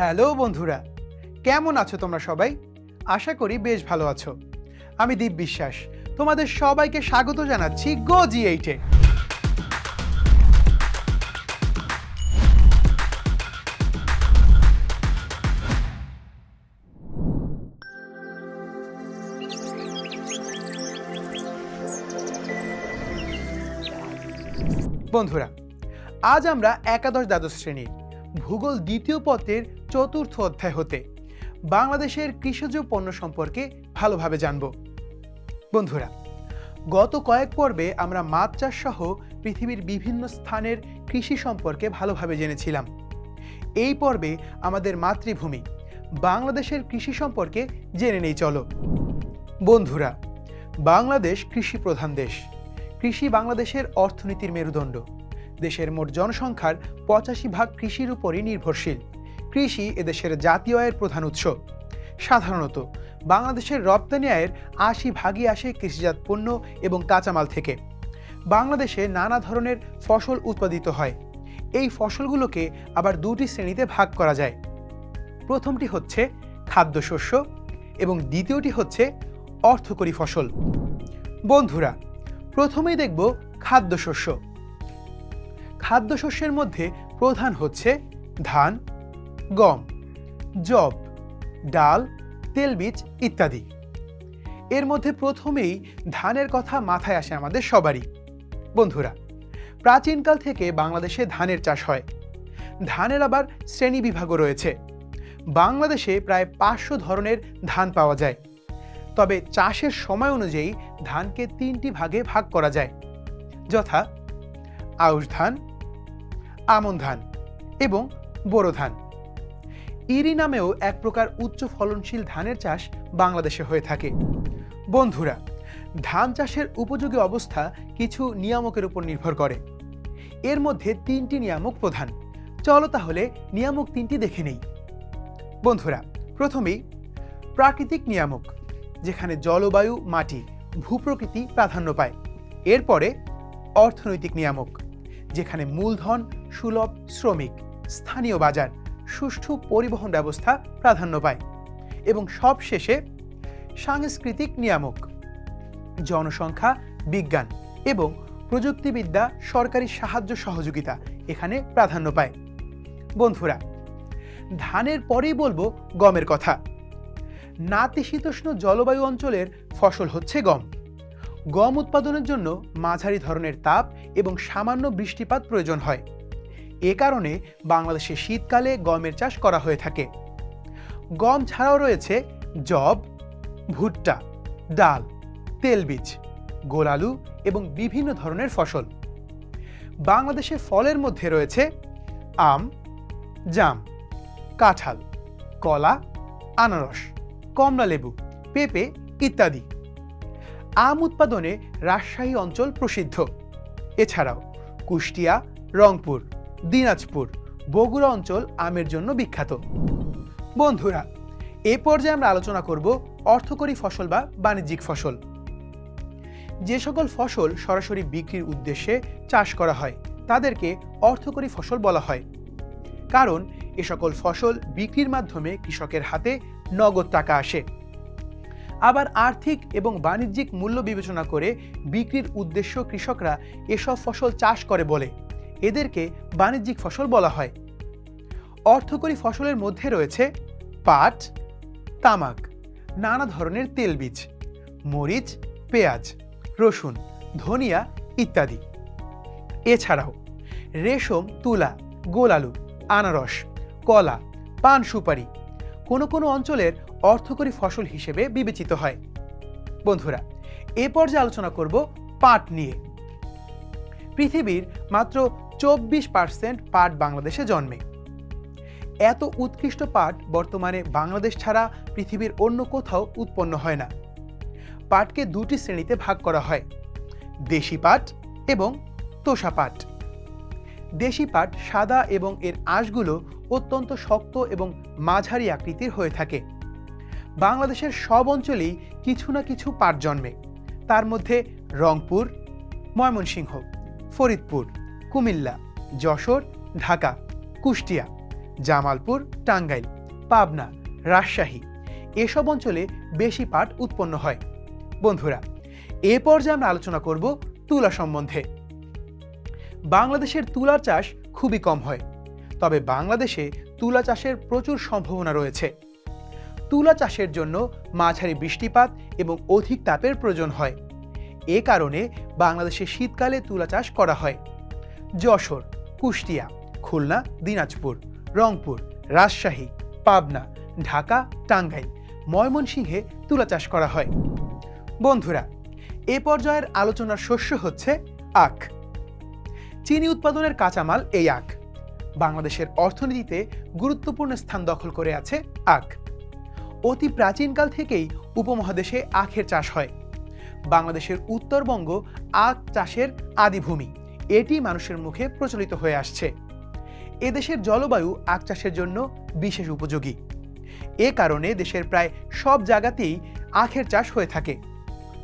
Hello বন্ধুরা, কেমন আছো তোমরা সবাই? আশা করি বেশ ভালো আছো। আমি দীপ বিশ্বাস, তোমাদের সবাইকে স্বাগত জানাচ্ছি গো জি এইটে বন্ধুরা, আজ আমরা একাদশ দ্বাদশ শ্রেণির ভূগোল দ্বিতীয় পত্রের চতুর্থ অধ্যায় হতে। বাংলাদেশের কৃষিজ পণ্য সম্পর্কে ভালোভাবে জানব। বন্ধুরা, গত কয়েক পর্বে আমরা মাছ চাষ সহ পৃথিবীর বিভিন্ন স্থানের কৃষি সম্পর্কে ভালোভাবে জেনেছিলাম। এই পর্বে আমাদের মাতৃভূমি, বাংলাদেশের কৃষি সম্পর্কে জেনে নেই, চলো। বন্ধুরা, বাংলাদেশ কৃষি প্রধান দেশ। কৃষি বাংলাদেশের অর্থনীতির মেরুদণ্ড। দেশের মোট জনসংখ্যার পঁচাশি ভাগ কৃষির উপরই নির্ভরশীল। কৃষি এদেশের জাতীয় আয়ের প্রধান উৎস। সাধারণত, বাংলাদেশের রপ্তানি আয়ের আশি ভাগই আসে কৃষিজাত পণ্য এবং কাঁচামাল থেকে। বাংলাদেশে নানা ধরনের ফসল উৎপাদিত হয়। এই ফসলগুলোকে আবার দুটি শ্রেণীতে ভাগ করা যায়। প্রথমটি হচ্ছে খাদ্যশস্য এবং দ্বিতীয়টি হচ্ছে অর্থকরী ফসল। বন্ধুরা, প্রথমেই দেখব খাদ্যশস্য। খাদ্যশস্যের মধ্যে প্রধান হচ্ছে ধান গম জব ডাল তেলবীজ ইত্যাদি। এর মধ্যে প্রথমেই ধানের কথা মাথায় আসে আমাদের সবারই। বন্ধুরা, প্রাচীনকাল থেকে বাংলাদেশে ধানের চাষ হয়। ধানের আবার শ্রেণি বিভাগও রয়েছে। বাংলাদেশে প্রায় পাঁচশো ধরনের ধান পাওয়া যায়। তবে চাষের সময় অনুযায়ী ধানকে তিনটি ভাগে ভাগ করা যায়। যথা আউশ ধান, আমন ধান এবং বোরো ধান। ইরি নামেও এক প্রকার উচ্চ ফলনশীল ধানের চাষ বাংলাদেশে হয়ে থাকে। বন্ধুরা, ধান চাষের উপযোগী অবস্থা কিছু নিয়ামকের উপর নির্ভর করে। এর মধ্যে তিনটি নিয়ামক প্রধান। চলো তাহলে নিয়ামক তিনটি দেখে নেই। বন্ধুরা, প্রথমেই প্রাকৃতিক নিয়ামক, যেখানে জলবায়ু, মাটি, ভূপ্রকৃতি প্রাধান্য পায়। এরপরে অর্থনৈতিক নিয়ামক, যেখানে মূলধন, সুলভ, শ্রমিক, স্থানীয় বাজার সুষ্ঠু পরিবহন ব্যবস্থা প্রাধান্য পায় এবং সবশেষে সাংস্কৃতিক নিয়ামক, জনসংখ্যা, বিজ্ঞান এবং প্রযুক্তিবিদ্যা সরকারি সাহায্য সহযোগিতা এখানে প্রাধান্য পায়। বন্ধুরা, ধানের পরেই বলব গমের কথা। নাতিশীতোষ্ণ জলবায়ু অঞ্চলের ফসল হচ্ছে গম। গম উৎপাদনের জন্য মাঝারি ধরনের তাপ এবং সামান্য বৃষ্টিপাত প্রয়োজন হয়। এ কারণে বাংলাদেশে শীতকালে গমের চাষ করা হয়ে থাকে। গম ছাড়াও রয়েছে জব ভুট্টা, ডাল তেলবীজ গোলালু এবং বিভিন্ন ধরনের ফসল। বাংলাদেশে ফলের মধ্যে রয়েছে আম, জাম, কাঁঠাল, কলা, আনারস কমলালেবু পেঁপে ইত্যাদি। আম উৎপাদনে রাজশাহী অঞ্চল প্রসিদ্ধ। এছাড়াও কুষ্টিয়া, রংপুর দিনাজপুর, বগুড়া অঞ্চল আমের জন্য বিখ্যাত। বন্ধুরা, এ পর্যায়ে আমরা আলোচনা করব অর্থকরী ফসল বা বাণিজ্যিক ফসল। যে সকল ফসল সরাসরি বিক্রির উদ্দেশ্যে চাষ করা হয়, তাদেরকে অর্থকরী ফসল বলা হয়। কারণ, এ সকল ফসল বিক্রির মাধ্যমে কৃষকের হাতে নগদ টাকা আসে। আবার আর্থিক এবং বাণিজ্যিক মূল্য বিবেচনা করে বিক্রির উদ্দেশ্য কৃষকরা এসব ফসল চাষ করে বলে। এদেরকে বাণিজ্যিক ফসল বলা হয়। অর্থকরী ফসলের মধ্যে রয়েছে পাট, তামাক, নানা ধরনের তেলবীজ মরিচ, পেঁয়াজ, রসুন, ধনিয়া ইত্যাদি। এছাড়াও রেশম, তুলা, গোলালু, আনারস, কলা, পান সুপারি কোনো কোনো অঞ্চলের অর্থকরী ফসল হিসেবে বিবেচিত হয়। বন্ধুরা, এ পর্যায়ে আলোচনা করব পাট নিয়ে। পৃথিবীর মাত্র চব্বিশ পার্সেন্ট পাট বাংলাদেশে জন্মে। এত উৎকৃষ্ট পাট বর্তমানে বাংলাদেশ ছাড়া পৃথিবীর অন্য কোথাও উৎপন্ন হয় না। পাটকে দুটি শ্রেণীতে ভাগ করা হয়, দেশি পাট এবং তোষা পাট। দেশি পাট সাদা এবং এর আঁশগুলো অত্যন্ত শক্ত এবং মাঝারি আকৃতির হয়ে থাকে। বাংলাদেশের সব অঞ্চলেই কিছু না কিছু পাট জন্মে। তার মধ্যে রংপুর, ময়মনসিংহ, ফরিদপুর। কুমিল্লা, যশোর, ঢাকা, কুষ্টিয়া, জামালপুর, টাঙ্গাইল, পাবনা, রাজশাহী। এসব অঞ্চলে বেশি পাট উৎপন্ন হয়। বন্ধুরা, এ পর্যায়ে আমরা আলোচনা করব তুলা সম্বন্ধে। বাংলাদেশের তুলার চাষ খুবই কম হয়, তবে বাংলাদেশে তুলা চাষের প্রচুর সম্ভাবনা রয়েছে। তুলা চাষের জন্য মাঝারি বৃষ্টিপাত এবং অধিক তাপের প্রয়োজন হয়। এ কারণে বাংলাদেশে শীতকালে তুলা চাষ করা হয়। যশোর, কুষ্টিয়া, খুলনা, দিনাজপুর, রংপুর, রাজশাহী, পাবনা, ঢাকা, টাঙ্গাইল। ময়মনসিংহে তুলা চাষ করা হয়। বন্ধুরা, এ পর্যায়ের আলোচনার শস্য হচ্ছে আখ। চিনি উৎপাদনের কাঁচামাল এই আখ। বাংলাদেশের অর্থনীতিতে গুরুত্বপূর্ণ স্থান দখল করে আছে আখ। অতি প্রাচীনকাল থেকেই উপমহাদেশে আখের চাষ হয়। বাংলাদেশের উত্তরবঙ্গ আখ চাষের আদিভূমি। এটি মানুষের মুখে প্রচলিত হয়ে আসছে। এদেশের জলবায়ু আখ চাষের জন্য বিশেষ উপযোগী। এ কারণে দেশের প্রায় সব জায়গাতেই আখের চাষ হয়ে থাকে।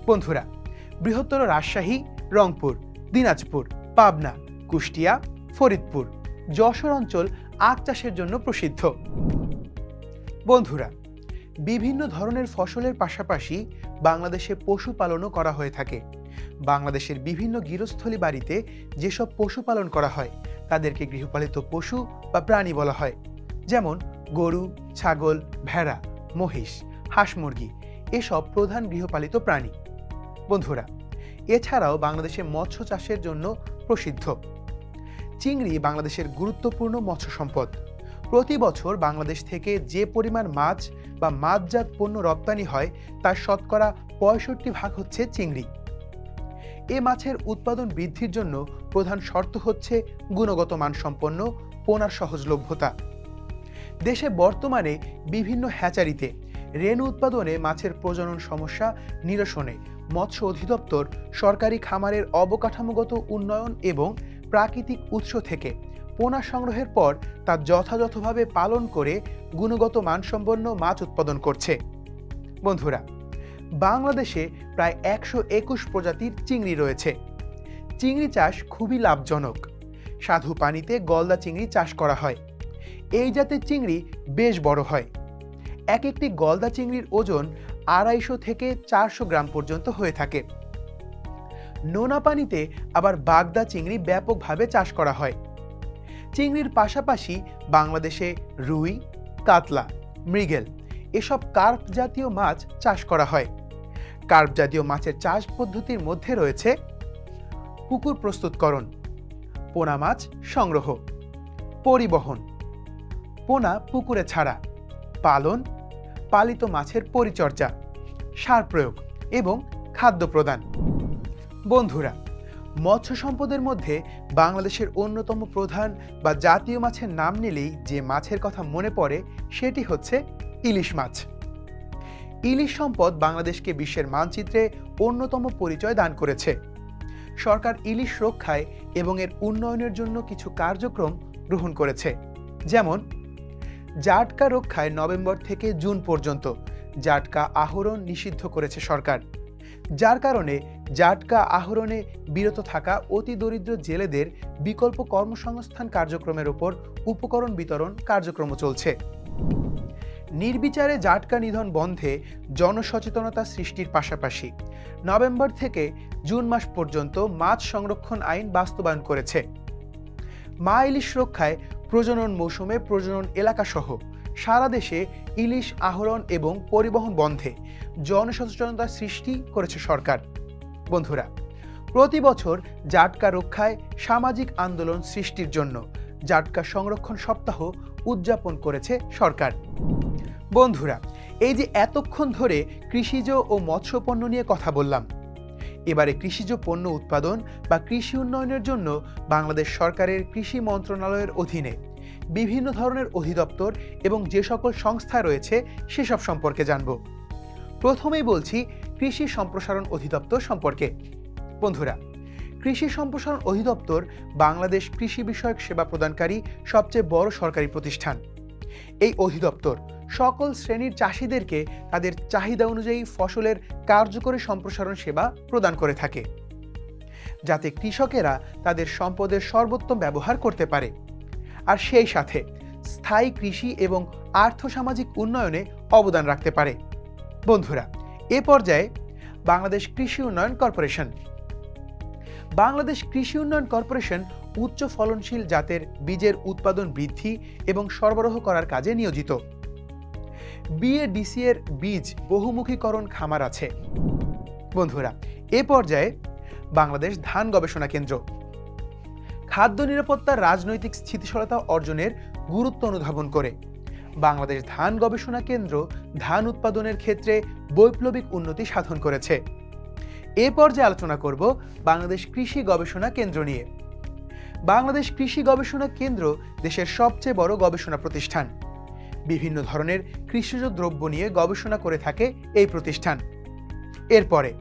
বন্ধুরা, বৃহত্তর রাজশাহী, রংপুর, দিনাজপুর, পাবনা, কুষ্টিয়া, ফরিদপুর, যশোর অঞ্চল আখ চাষের জন্য প্রসিদ্ধ। বন্ধুরা, বিভিন্ন ধরনের ফসলের পাশাপাশি বাংলাদেশে পশুপালনও করা হয়ে থাকে। বাংলাদেশের বিভিন্ন গৃহস্থলী বাড়িতে যেসব পশুপালন করা হয়, তাদেরকে গৃহপালিত পশু বা প্রাণী বলা হয়। যেমন গরু, ছাগল, ভেড়া, মহিষ, হাঁস মুরগি এসব প্রধান গৃহপালিত প্রাণী। বন্ধুরা, এছাড়াও বাংলাদেশে মৎস্য চাষের জন্য প্রসিদ্ধ। চিংড়ি বাংলাদেশের গুরুত্বপূর্ণ মৎস্য সম্পদ। প্রতি বছর বাংলাদেশ থেকে যে পরিমাণ মাছ বা মাছজাত পণ্য রপ্তানি হয়, তার শতকরা পঁয়ষট্টি ভাগ হচ্ছে চিংড়ি। এ মাছের উৎপাদন বৃদ্ধির জন্য প্রধান শর্ত হচ্ছে গুণগত মানসম্পন্ন পোনার সহজলভ্যতা। দেশে বর্তমানে বিভিন্ন হ্যাচারিতে রেণু উৎপাদনে মাছের প্রজনন সমস্যা নিরসনে মৎস্য অধিদপ্তর সরকারি খামারের অবকাঠামোগত উন্নয়ন এবং প্রাকৃতিক উৎস থেকে পোনা সংগ্রহের পর তা যথাযথভাবে পালন করে গুণগত মানসম্পন্ন মাছ উৎপাদন করছে। বন্ধুরা বাংলাদেশে প্রায় একশো একুশ প্রজাতির চিংড়ি রয়েছে। চিংড়ি চাষ খুবই লাভজনক। সাধু পানিতে গলদা চিংড়ি চাষ করা হয়। এই জাতের চিংড়ি বেশ বড় হয়। এক একটি গলদা চিংড়ির ওজন আড়াইশো থেকে চারশো গ্রাম পর্যন্ত হয়ে থাকে। নোনা পানিতে আবার বাগদা চিংড়ি ব্যাপকভাবে চাষ করা হয়। চিংড়ির পাশাপাশি বাংলাদেশে রুই, কাতলা, মৃগেল এসব কার্প জাতীয় মাছ চাষ করা হয়। কার্প জাতীয় মাছের চাষ পদ্ধতির মধ্যে রয়েছে পুকুর প্রস্তুতকরণ, পোনা মাছ সংগ্রহ, পরিবহন, পোনা পুকুরে ছাড়া, পালন, পালিত মাছের পরিচর্যা, সার প্রয়োগ এবং খাদ্য প্রদান। বন্ধুরা, মৎস্য সম্পদের মধ্যে বাংলাদেশের অন্যতম প্রধান বা জাতীয় মাছের নাম নিলেই যে মাছের কথা মনে পড়ে সেটি হচ্ছে ইলিশ মাছ। ইলিশ সম্পদ বাংলাদেশকে বিশ্বের মানচিত্রে অন্যতম পরিচয় দান করেছে। সরকার ইলিশ রক্ষায় এবং এর উন্নয়নের জন্য কিছু কার্যক্রম গ্রহণ করেছে। যেমন, জাটকা রক্ষায় নভেম্বর থেকে জুন পর্যন্ত জাটকা আহরণ নিষিদ্ধ করেছে সরকার। যার কারণে জাটকা আহরণে বিরত থাকা অতি দরিদ্র জেলেদের বিকল্প কর্মসংস্থান কার্যক্রমের ওপর উপকরণ বিতরণ কার্যক্রম চলছে। নির্বিচারে জাটকা নিধন বন্ধে জনসচেতনতা সৃষ্টির পাশাপাশি। নভেম্বর থেকে জুন মাস পর্যন্ত মাছ সংরক্ষণ আইন বাস্তবায়ন করেছে। মা ইলিশ রক্ষায় প্রজনন মৌসুমে প্রজনন এলাকাসহ সারা দেশে ইলিশ আহরণ এবং পরিবহন বন্ধে জনসচেতনতা সৃষ্টি করেছে সরকার। বন্ধুরা, প্রতি বছর জাটকা রক্ষায় সামাজিক আন্দোলন সৃষ্টির জন্য জাটকা সংরক্ষণ সপ্তাহ উদযাপন করেছে সরকার। বন্ধুরা, এই যে এতক্ষণ ধরে কৃষিজ ও মৎস্য পণ্য নিয়ে কথা বললাম, এবারে কৃষিজ পণ্য উৎপাদন বা কৃষি উন্নয়নের জন্য বাংলাদেশ সরকারের কৃষি মন্ত্রণালয়ের অধীনে বিভিন্ন ধরনের অধিদপ্তর এবং যে সকল সংস্থা রয়েছে সেসব সম্পর্কে জানব। প্রথমেই বলছি কৃষি সম্প্রসারণ অধিদপ্তর সম্পর্কে। বন্ধুরা কৃষি সম্প্রসারণ অধিদপ্তর বাংলাদেশ কৃষি বিষয়ক সেবা প্রদানকারী সবচেয়ে বড় সরকারি প্রতিষ্ঠান। এই অধিদপ্তর সকল শ্রেণির চাষিদেরকে তাদের চাহিদা অনুযায়ী ফসলের কার্যকরী সম্প্রসারণ সেবা প্রদান করে থাকে, যাতে কৃষকেরা তাদের সম্পদের সর্বোত্তম ব্যবহার করতে পারে। আর সেই সাথে স্থায়ী কৃষি এবং আর্থসামাজিক উন্নয়নে অবদান রাখতে পারে। বন্ধুরা, এ পর্যায়ে বাংলাদেশ কৃষি উন্নয়ন কর্পোরেশন বাংলাদেশ কৃষি উন্নয়ন কর্পোরেশন উচ্চ ফলনশীল জাতের বীজের উৎপাদন বৃদ্ধি এবং সরবরাহ করার কাজে নিয়োজিত। বিএডিসি এর বীজ বহুমুখীকরণ খামার আছে। বন্ধুরা, এ পর্যায়ে বাংলাদেশ ধান গবেষণা কেন্দ্র। খাদ্য নিরাপত্তার রাজনৈতিক স্থিতিশীলতা অর্জনের গুরুত্ব অনুধাবন করে। বাংলাদেশ ধান গবেষণা কেন্দ্র ধান উৎপাদনের ক্ষেত্রে বৈপ্লবিক উন্নতি সাধন করেছে। এ পর্যায়ে আলোচনা করব বাংলাদেশ কৃষি গবেষণা কেন্দ্র নিয়ে। বাংলাদেশ কৃষি গবেষণা কেন্দ্র দেশের সবচেয়ে বড় গবেষণা প্রতিষ্ঠান। বিভিন্ন ধরনের কৃষিজ দ্রব্য নিয়ে গবেষণা করে থাকে এই প্রতিষ্ঠান। এরপরে,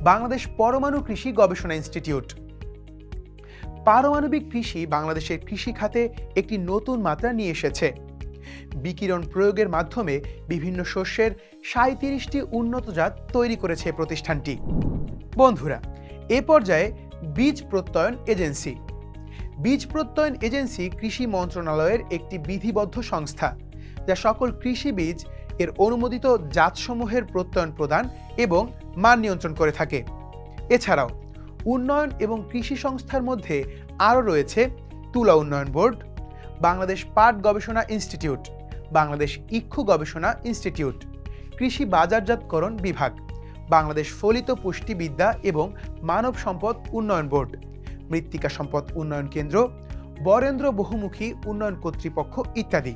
বাংলাদেশ পরমাণু কৃষি গবেষণা ইনস্টিটিউট। পারমাণবিক কৃষি বাংলাদেশের কৃষি খাতে একটি নতুন মাত্রা নিয়ে এসেছে। বিকিরণ প্রয়োগের মাধ্যমে বিভিন্ন শস্যের সাঁত্রিশটি উন্নত জাত তৈরি করেছে প্রতিষ্ঠানটি। বন্ধুরা, এ পর্যায়ে বীজ প্রত্যয়ন এজেন্সি। বীজ প্রত্যয়ন এজেন্সি কৃষি মন্ত্রণালয়ের একটি বিধিবদ্ধ সংস্থা, যা সকল কৃষি বীজ এর অনুমোদিত জাতসমূহের প্রত্যয়ন প্রদান এবং মান নিয়ন্ত্রণ করে থাকে। এছাড়াও, উন্নয়ন এবং কৃষি সংস্থার মধ্যে আরও রয়েছে তুলা উন্নয়ন বোর্ড, বাংলাদেশ পাট গবেষণা ইনস্টিটিউট, বাংলাদেশ ইক্ষু গবেষণা ইনস্টিটিউট, কৃষি বাজারজাতকরণ বিভাগ। বাংলাদেশ ফলিত পুষ্টিবিদ্যা এবং মানব সম্পদ উন্নয়ন বোর্ড, মৃত্তিকা সম্পদ উন্নয়ন কেন্দ্র, বরেন্দ্র বহুমুখী উন্নয়ন কর্তৃপক্ষ ইত্যাদি।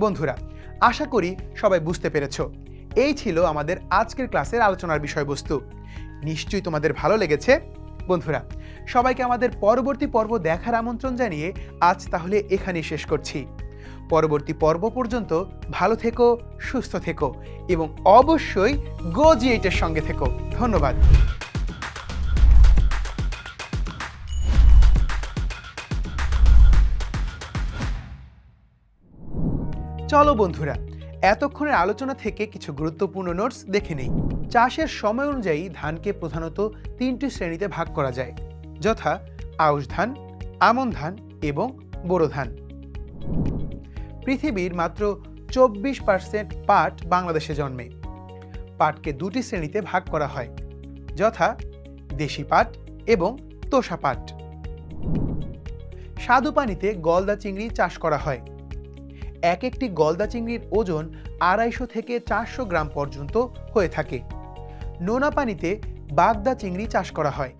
বন্ধুরা, আশা করি সবাই বুঝতে পেরেছ। এই ছিল আমাদের আজকের ক্লাসের আলোচনার বিষয়বস্তু। নিশ্চয়ই তোমাদের ভালো লেগেছে? বন্ধুরা, সবাইকে আমাদের পরবর্তী পর্ব দেখার আমন্ত্রণ জানিয়ে আজ তাহলে এখানেই শেষ করছি। পরবর্তী পর্ব পর্যন্ত ভালো থেকো, সুস্থ থেকো এবং অবশ্যই গো জি এইটের সঙ্গে থেকো। ধন্যবাদ। চলো বন্ধুরা, এতক্ষণের আলোচনা থেকে কিছু গুরুত্বপূর্ণ নোটস দেখে নেই। চাষের সময় অনুযায়ী ধানকে প্রধানত তিনটি শ্রেণীতে ভাগ করা যায়, যথা আউশ ধান, আমন ধান এবং বোরো ধান। পৃথিবীর মাত্র চব্বিশ পার্সেন্ট পাট বাংলাদেশে জন্মে। পাটকে দুটি শ্রেণীতে ভাগ করা হয়, যথা দেশি পাট এবং তোষা পাট স্বাদু পানিতে গলদা চিংড়ি চাষ করা হয়। এক একটি গলদা চিংড়ির ওজন আড়াইশো থেকে চারশো গ্রাম পর্যন্ত হয়ে থাকে। নোনা পানিতে বাগদা চিংড়ি চাষ করা হয়।